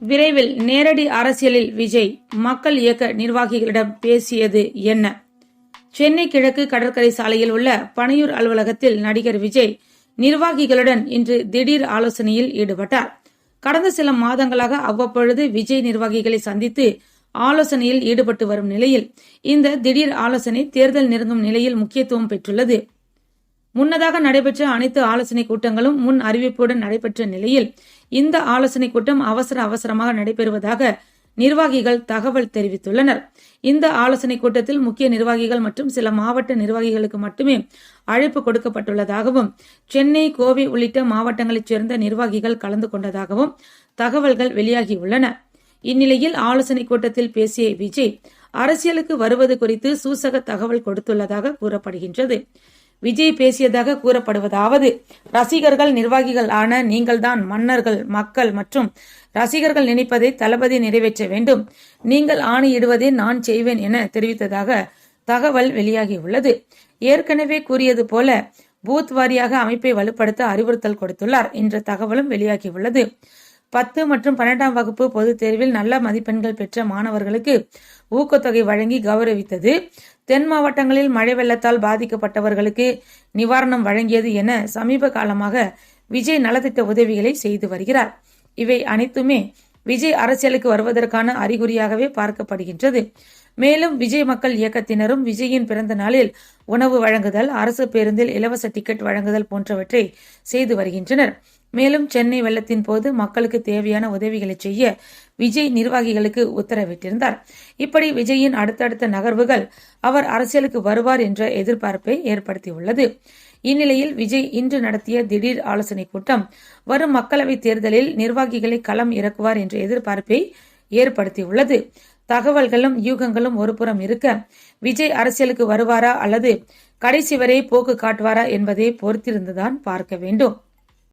விரைவில் நேரடி அரசியலில் விஜய் மக்கள் இயக்க நிர்வாகிகளிடம் பேசியது என்ன? சென்னை கிழக்கு கடற்கரை சாலையில் உள்ள பனையூர் அலுவலகத்தில் நடிகர் விஜய் நிர்வாகிகளுடன் இன்று திடீர் ஆலோசனையில் ஈடுபட்டார். கடந்த சில மாதங்களாக அவ்வப்பொழுது விஜய் நிர்வாகிகளை சந்தித்து ஆலோசனையில் ஈடுபட்டு வரும் நிலையில் இந்த திடீர் ஆலோசனை தேர்தல் நெருங்கும் நிலையில் முக்கியத்துவம் பெற்றுள்ளது. முன்னதாக நடைபெற்ற அனைத்து ஆலோசனை கூட்டங்களும் முன் அறிவிப்புடன் நடைபெற்ற நிலையில் இந்த ஆலோசனை கூட்டம் அவசர அவசரமாக நடைபெறுவதாக நிர்வாகிகள் தகவல் தெரிவித்துள்ளனர். இந்த ஆலோசனை கூட்டத்தில் முக்கிய நிர்வாகிகள் மற்றும் சில மாவட்ட நிர்வாகிகளுக்கு மட்டுமே அழைப்பு கொடுக்கப்பட்டுள்ளதாகவும் சென்னை கோவை உள்ளிட்ட மாவட்டங்களைச் சேர்ந்த நிர்வாகிகள் கலந்து கொண்டதாகவும் தகவல்கள் வெளியாகியுள்ளன. இந்நிலையில் ஆலோசனை கூட்டத்தில் பேசிய விஜய் அரசியலுக்கு வருவது குறித்து சூசக தகவல் கொடுத்துள்ளதாக கூறப்படுகின்றது. விஜய் பேசியதாக கூறப்படுவதாவது. ரசிகர்கள் நிர்வாகிகள் ஆன நீங்கள்தான் மன்னர்கள் மக்கள் மற்றும் ரசிகர்கள் நினைப்பதை தளபதி நிறைவேற்ற வேண்டும். நீங்கள் ஆணையிடுவதை நான் செய்வேன் என தெரிவித்ததாக தகவல் வெளியாகியுள்ளது. ஏற்கனவே கூறியது போல பூத் வாரியாக அமைப்பை வலுப்படுத்த அறிவுறுத்தல் கொடுத்துள்ளார் என்ற தகவலும் வெளியாகியுள்ளது. பத்து மற்றும் பன்னெண்டாம் வகுப்பு பொதுத் தேர்வில் நல்ல மதிப்பெண்கள் பெற்ற மாணவர்களுக்கு ஊக்கத்தொகை வழங்கி கௌரவித்தது. தென் மாவட்டங்களில் மழை வெள்ளத்தால் பாதிக்கப்பட்டவர்களுக்கு நிவாரணம் வழங்கியது என சமீப காலமாக விஜய் நலத்திட்ட உதவிகளை செய்து வருகிறார். இவை அனைத்துமே விஜய் அரசியலுக்கு வருவதற்கான அறிகுறியாகவே பார்க்கப்படுகின்றது. மேலும் விஜய் மக்கள் இயக்கத்தினரும் விஜயின் பிறந்த நாளில் உணவு வழங்குதல் அரசு பேருந்தில் இலவச டிக்கெட் வழங்குதல் போன்றவற்றை செய்து வருகின்றனர். மேலும் சென்னை வெள்ளத்தின் போது மக்களுக்கு தேவையான உதவிகளை செய்ய விஜய் நிர்வாகிகளுக்கு உத்தரவிட்டிருந்தார். இப்படி விஜயின் அடுத்தடுத்த நகர்வுகள் அவர் அரசியலுக்கு வருவார் என்ற எதிர்பார்ப்பை ஏற்படுத்தியுள்ளது. இந்நிலையில் விஜய் இன்று நடத்திய திடீர் ஆலோசனை கூட்டம் வரும் மக்களவைத் தேர்தலில் நிர்வாகிகளை களம் இறக்குவார் என்ற எதிர்பார்ப்பை ஏற்படுத்தியுள்ளது. தகவல்களும் யூகங்களும் ஒருபுறம் இருக்க விஜய் அரசியலுக்கு வருவாரா அல்லது கடைசி வரை போக்கு காட்டுவாரா என்பதை பொறுத்திருந்துதான் பார்க்க வேண்டும்.